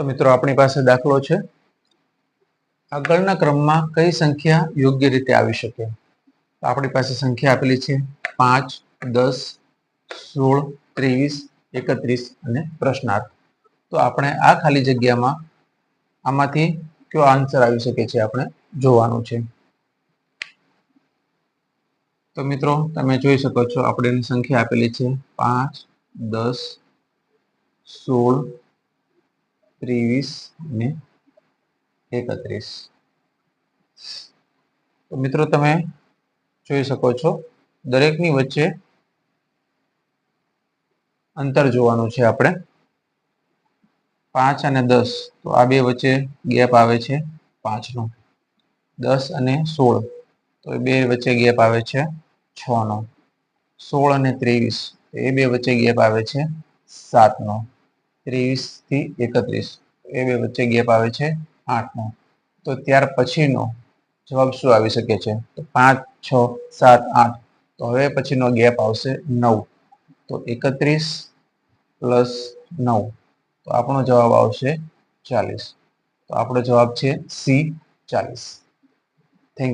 તો મિત્રો આપણી પાસે દાખલો છે. આગળના ક્રમમાં કઈ સંખ્યા યોગ્ય રીતે આવી શકે? આપણી પાસે સંખ્યા આપેલી છે પાંચ, દસ, સોળ, ત્રેવીસ, એકત્રીસ અને પ્રશ્નાર્થ. તો આપણે આ ખાલી જગ્યામાં આમાંથી કયો આન્સર આવી શકે છે આપણે જોવાનું છે. તો મિત્રો તમે જોઈ શકો છો આપણે સંખ્યા આપેલી છે પાંચ, દસ, સોળ ત્રેવીસ ને એકત્રીસ. તો મિત્રો તમે જોઈ શકો છો, દરેકની વચ્ચે અંતર જોવાનું છે આપણે. પાંચ અને દસ, તો આ બે વચ્ચે ગેપ આવે છે પાંચનો. દસ અને સોળ, તો એ બે વચ્ચે ગેપ આવે છે છનો. સોળ અને ત્રેવીસ એ બે વચ્ચે ગેપ આવે છે સાતનો. ત્રેવીસથી એકત્રીસ. એ બે વચ્ચે ગેપ આવે છે આઠનો. તો ત્યાર પછીનો જવાબ શું આવી શકે છે? તો પાંચ, છ, સાત, આઠ. તો હવે પછીનો ગેપ આવશે નવ. તો એકત્રીસ પ્લસ નવ. તો આપણો જવાબ આવશે ચાલીસ. તો આપણો જવાબ છે સી ચાલીસ.